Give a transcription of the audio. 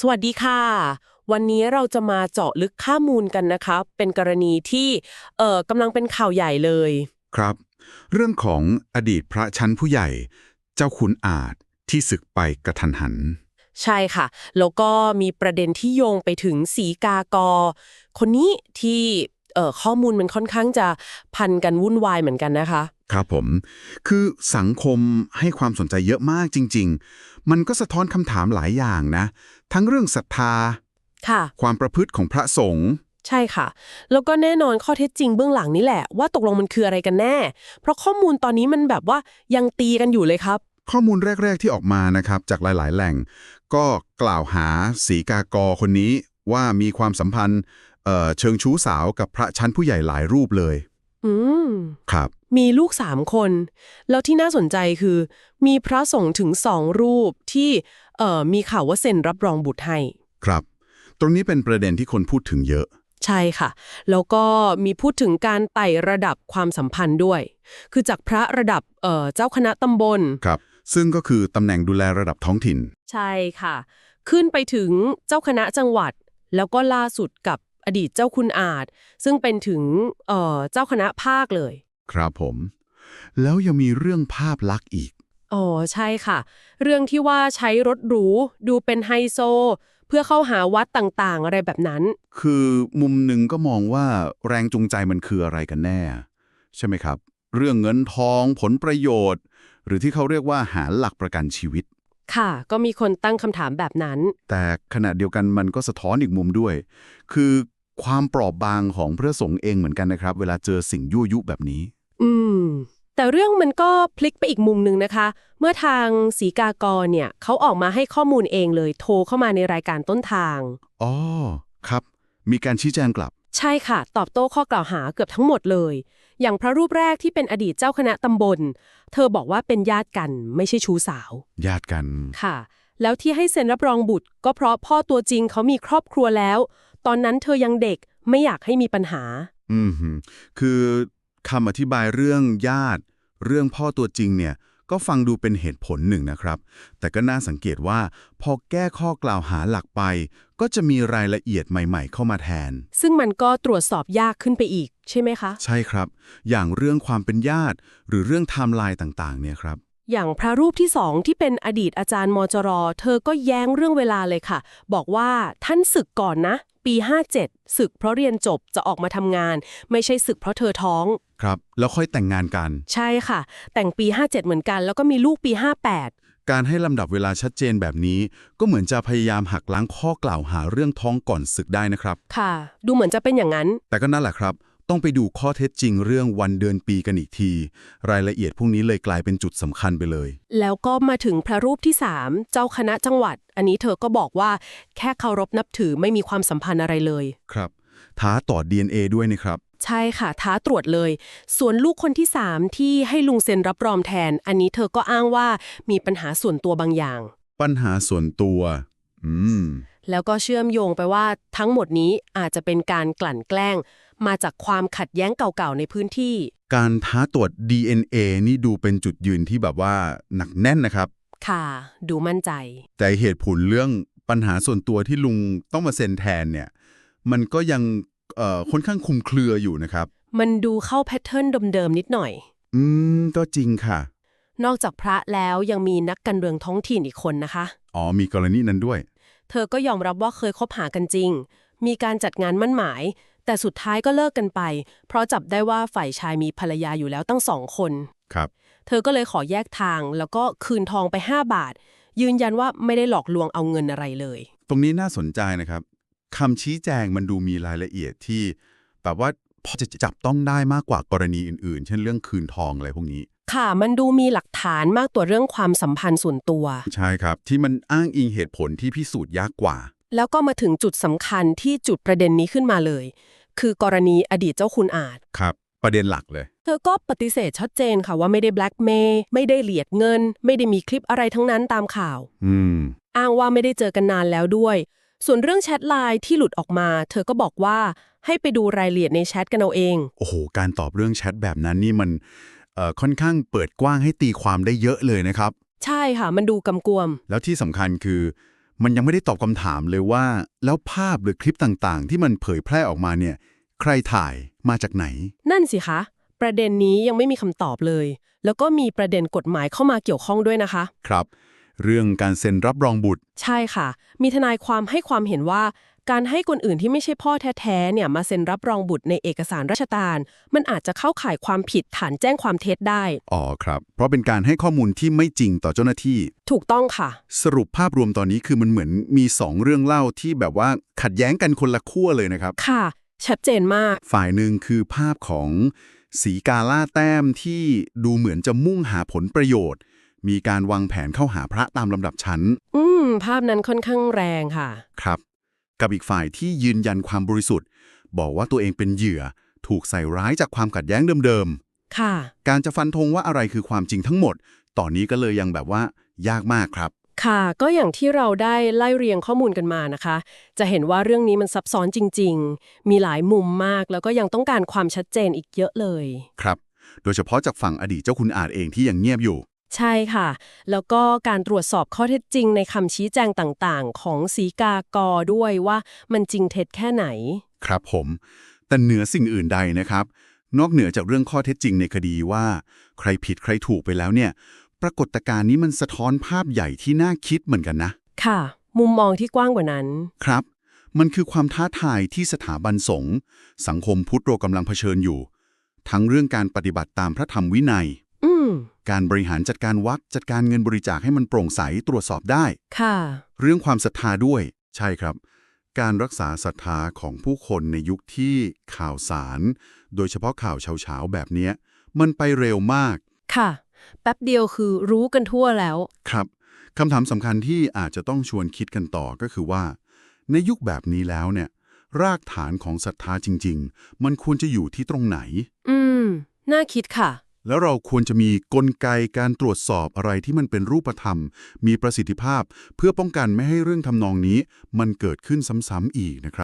สวัสดีค่ะ วันนี้เราจะมาเจาะลึกข้อมูลกันนะคะ เป็นกรณีที่เอ่อกำลังเป็นข่าวใหญ่เลย ครับ เรื่องของอดีตพระชั้นผู้ใหญ่ เจ้าคุณอาจที่ศึกไปกระทันหัน ใช่ค่ะ แล้วก็มีประเด็นที่โยงไปถึงสีกากอ คนนี้ที่เอ่อข้อมูลมันค่อนข้างจะพันกันวุ่นวายเหมือนกันนะคะ ครับผม คือสังคมให้ความสนใจเยอะมากจริง ๆ มันก็สะท้อนคำถามหลายอย่างนะ ทั้งเรื่องศรัทธา ค่ะ ความประพฤติของพระสงฆ์ใช่ค่ะ แล้วก็แน่นอนข้อเท็จจริงเบื้องหลังนี่แหละ ว่าตกลงมันคืออะไรกันแน่ เพราะข้อมูลตอนนี้มันแบบว่ายังตีกันอยู่เลยครับ ข้อมูลแรก ๆที่ออกมานะครับ จากหลาย ๆ แหล่ง ก็กล่าวหาสีกากอคนนี้ว่ามีความสัมพันธ์เอ่อเชิงชู้สาวกับพระชั้นผู้ใหญ่หลายรูปเลย อืม ครับ มีลูกสามคน แล้วที่น่าสนใจคือ มีพระสงฆ์ถึงสองรูปที่เอ่อมีข่าวว่าเซ็นรับรองบุตรให้ ครับ ตรงนี้เป็นประเด็นที่คนพูดถึงเยอะ ใช่ค่ะ แล้วก็มีพูดถึงการไต่ระดับความสัมพันธ์ด้วย คือจากพระระดับเอ่อเจ้าคณะตำบล ครับ ซึ่งก็คือตำแหน่งดูแลระดับท้องถิ่น ใช่ค่ะ ขึ้นไปถึงเจ้าคณะจังหวัด แล้วก็ล่าสุดกับ อดีตเจ้าคุณอาจ ซึ่งเป็นถึงเอ่อเจ้าคณะภาคเลย ครับผม แล้วยังมีเรื่องภาพลักษณ์อีก อ๋อใช่ค่ะ เรื่องที่ว่าใช้รถหรู ดูเป็นไฮโซ เพื่อเข้าหาวัดต่างๆ อะไรแบบนั้น คือมุมหนึ่งก็มองว่าแรงจูงใจมันคืออะไรกันแน่ ใช่ไหมครับ เรื่องเงินทองผลประโยชน์ หรือที่เขาเรียกว่าหาหลักประกันชีวิต ค่ะ ก็มีคนตั้งคำถามแบบนั้น แต่ขณะเดียวกันมันก็สะท้อนอีกมุมด้วย คือ ความเปราะบางของพระสงฆ์เองเหมือนกันนะครับ เวลาเจอสิ่งยั่วยุแบบนี้ อืม แต่เรื่องมันก็พลิกไปอีกมุมหนึ่งนะคะ เมื่อทางสีกากรเนี่ยเขาออกมาให้ข้อมูลเองเลยโทรเข้ามาในรายการต้นทาง อ๋อ ครับ มีการชี้แจงกลับ ใช่ค่ะ ตอบโต้ข้อกล่าวหาเกือบทั้งหมดเลย อย่างพระรูปแรกที่เป็นอดีตเจ้าคณะตำบล เธอบอกว่าเป็นญาติกันไม่ใช่ชู้สาว ญาติกัน ค่ะ แล้วที่ให้เซ็นรับรองบุตร ก็เพราะพ่อตัวจริงเขามีครอบครัวแล้ว ตอนนั้นเธอยังเด็กไม่อยากให้มีปัญหา อืมหือคือคำอธิบายเรื่องญาติ เรื่องพ่อตัวจริงเนี่ย ก็ฟังดูเป็นเหตุผลหนึ่งนะครับ แต่ก็น่าสังเกตว่า พอแก้ข้อกล่าวหาหลักไป ก็จะมีรายละเอียดใหม่ ๆ เข้ามาแทน ซึ่งมันก็ตรวจสอบยากขึ้นไปอีก ใช่ไหมคะ ใช่ครับ อย่างเรื่องความเป็นญาติ หรือเรื่องไทม์ไลน์ต่างๆ เนี่ยครับ อย่างพระรูปที่สองที่เป็นอดีตอาจารย์มจร เธอก็แย้งเรื่องเวลาเลยค่ะ บอกว่าท่านศึกก่อนนะ ปี 57ศึกเพราะเรียนจบจะออกมาทำงาน ไม่ใช่ศึกเพราะเธอท้อง ครับ แล้วค่อยแต่งงานกัน ใช่ค่ะ แต่งปี 57 เหมือนกัน แล้วก็มีลูกปี 58 การให้ลำดับเวลาชัดเจนแบบนี้ ก็เหมือนจะพยายามหักล้างข้อกล่าวหาเรื่องท้องก่อนศึกได้นะครับ ค่ะ ดูเหมือนจะเป็นอย่างนั้น แต่ก็นั่นแหละครับ ต้องไปดูข้อเท็จจริงเรื่องวันเดือนปีกันอีกที รายละเอียดพวกนี้เลยกลายเป็นจุดสำคัญไปเลย แล้วก็มาถึงพระรูปที่ 3 เจ้าคณะจังหวัด อันนี้เธอก็บอกว่าแค่เคารพนับถือไม่มีความสัมพันธ์อะไรเลย ครับ ท้าต่อ DNA ด้วยนะครับ ใช่ค่ะ ท้าตรวจเลย ส่วนลูกคนที่ 3 ที่ให้ลุงเซ็นรับรองแทน อันนี้เธอก็อ้างว่ามีปัญหาส่วนตัวบางอย่าง ปัญหาส่วนตัว อืม แล้วก็เชื่อมโยงไปว่าทั้งหมดนี้อาจจะเป็นการกลั่นแกล้ง มาจากความขัดแย้งเก่าๆในพื้นที่ การท้าตรวจ DNA นี่ดูเป็นจุดยืนที่แบบว่าหนักแน่นนะครับ ค่ะ ดูมั่นใจ แต่เหตุผลเรื่องปัญหาส่วนตัวที่ลุงต้องมาเซ็นแทนเนี่ย มันก็ยังเอ่อค่อนข้างคลุมเครืออยู่นะครับ มันดูเข้าแพทเทิร์นเดิมๆนิดหน่อย อืม ก็จริงค่ะ นอกจากพระแล้วยังมีนักการเมืองท้องถิ่นอีกคนนะคะ อ๋อ มีกรณีนั้นด้วย เธอก็ยอมรับว่าเคยคบหากันจริง มีการจัดงานมั่นหมาย แต่สุดท้ายก็เลิกกันไป เพราะจับได้ว่าฝ่ายชายมีภรรยาอยู่แล้วตั้งสองคน ครับ เธอก็เลยขอแยกทางแล้วก็คืนทองไป 5 บาท ยืนยันว่าไม่ได้หลอกลวงเอาเงินอะไรเลย ตรงนี้น่าสนใจนะครับคำชี้แจงมันดูมีรายละเอียดที่ แบบว่าพอจะจับต้องได้มากกว่ากรณีอื่นๆ เช่นเรื่องคืนทองอะไรพวกนี้ ค่ะ มันดูมีหลักฐานมากตัวาเรื่องความสัมพันธ์ส่วนตัว ใช่ครับ ที่มันอ้างอิงเหตุผลที่พิสูจน์ยากกว่า แล้วก็มาถึงจุดสำคัญที่จุดประเด็นนี้ขึ้นมาเลย คือกรณีอดีตเจ้าคุณอาจ ครับ ประเด็นหลักเลย เธอก็ปฏิเสธชัดเจนค่ะว่าไม่ได้แบล็กเมย์ไม่ได้เหลียดเงิน ไม่ได้มีคลิปอะไรทั้งนั้นตามข่าว อืม อ้างว่าไม่ได้เจอกันนานแล้วด้วย ส่วนเรื่องแชทไลน์ที่หลุดออกมา เธอก็บอกว่าให้ไปดูรายละเอียดในแชทกันเอาเอง โอ้โห การตอบเรื่องแชทแบบนั้นนี่มันเอ่อค่อนข้างเปิดกว้างให้ตีความได้เยอะเลยนะครับ ใช่ค่ะ มันดูกำกวม แล้วที่สำคัญคือ มันยังไม่ได้ตอบคำถามเลยว่า แล้วภาพหรือคลิปต่างๆ ที่มันเผยแพร่ออกมาเนี่ย ใครถ่ายมาจากไหน นั่นสิคะ ประเด็นนี้ยังไม่มีคำตอบเลย แล้วก็มีประเด็นกฎหมายเข้ามาเกี่ยวข้องด้วยนะคะ ครับ เรื่องการเซ็นรับรองบุตร ใช่ค่ะ มีทนายความให้ความเห็นว่า การให้คนอื่นที่ไม่ใช่พ่อแท้ๆเนี่ยมาเซ็นรับรองบุตรในเอกสารราชการ มันอาจจะเข้าข่ายความผิดฐานแจ้งความเท็จได้ อ๋อครับ เพราะเป็นการให้ข้อมูลที่ไม่จริงต่อเจ้าหน้าที่ ถูกต้องค่ะ สรุปภาพรวมตอนนี้คือมันเหมือนมีสองเรื่องเล่าที่แบบว่าขัดแย้งกันคนละขั้วเลยนะครับ ค่ะ ชัดเจนมาก ฝ่ายหนึ่งคือภาพของสีกาล่าแต้มที่ดูเหมือนจะมุ่งหาผลประโยชน์ มีการวางแผนเข้าหาพระตามลำดับชั้น อืม ภาพนั้นค่อนข้างแรงค่ะ ครับ กับอีกฝ่ายที่ยืนยันความบริสุทธิ์ บอกว่าตัวเองเป็นเหยื่อ ถูกใส่ร้ายจากความขัดแย้งเดิมค่ะ ๆ การจะฟันธงว่าอะไรคือความจริงทั้งหมด ตอนนี้ก็เลยยังแบบว่ายากมากครับ ค่ะ ก็อย่างที่เราได้ไล่เรียงข้อมูลกันมานะคะ จะเห็นว่าเรื่องนี้มันซับซ้อนจริง ๆ มีหลายมุมมาก แล้วก็ยังต้องการความชัดเจนอีกเยอะเลย ครับ โดยเฉพาะจากฝั่งอดีตเจ้าคุณอาจเองที่ยังเงียบอยู่ ใช่ค่ะ แล้วก็การตรวจสอบข้อเท็จจริงในคำชี้แจงต่างๆ ของสีกากอด้วยว่ามันจริงเท็จแค่ไหน ครับผม แต่เหนือสิ่งอื่นใดนะครับ นอกเหนือจากเรื่องข้อเท็จจริงในคดีว่า ใครผิดใครถูกไปแล้วเนี่ย ปรากฏการณ์นี้มันสะท้อนภาพใหญ่ที่น่าคิดเหมือนกันนะ ค่ะ มุมมองที่กว้างกว่านั้น ครับ มันคือความท้าทายที่สถาบันสงฆ์สังคมพุทธโรกำลังเผชิญอยู่ ทั้งเรื่องการปฏิบัติตามพระธรรมวินัย อืม การบริหารจัดการวัดจัดการเงินบริจาคให้มันโปร่งใสตรวจสอบได้ ค่ะ เรื่องความศรัทธาด้วย ใช่ครับ การรักษาศรัทธาของผู้คนในยุคที่ข่าวสาร โดยเฉพาะข่าวเฉาๆแบบเนี้ย มันไปเร็วมาก ค่ะ แป๊บเดียวคือรู้กันทั่วแล้ว ครับคำถามสำคัญที่อาจจะต้องชวนคิดกันต่อก็คือว่า ในยุคแบบนี้แล้วเนี่ย รากฐานของศรัทธาจริง ๆ มันควรจะอยู่ที่ตรงไหน อืม น่าคิดค่ะ แล้วเราควรจะมีกลไกการตรวจสอบอะไรที่มันเป็นรูปธรรม มีประสิทธิภาพ เพื่อป้องกันไม่ให้เรื่องทำนองนี้ มันเกิดขึ้นซ้ำๆอีกนะครับ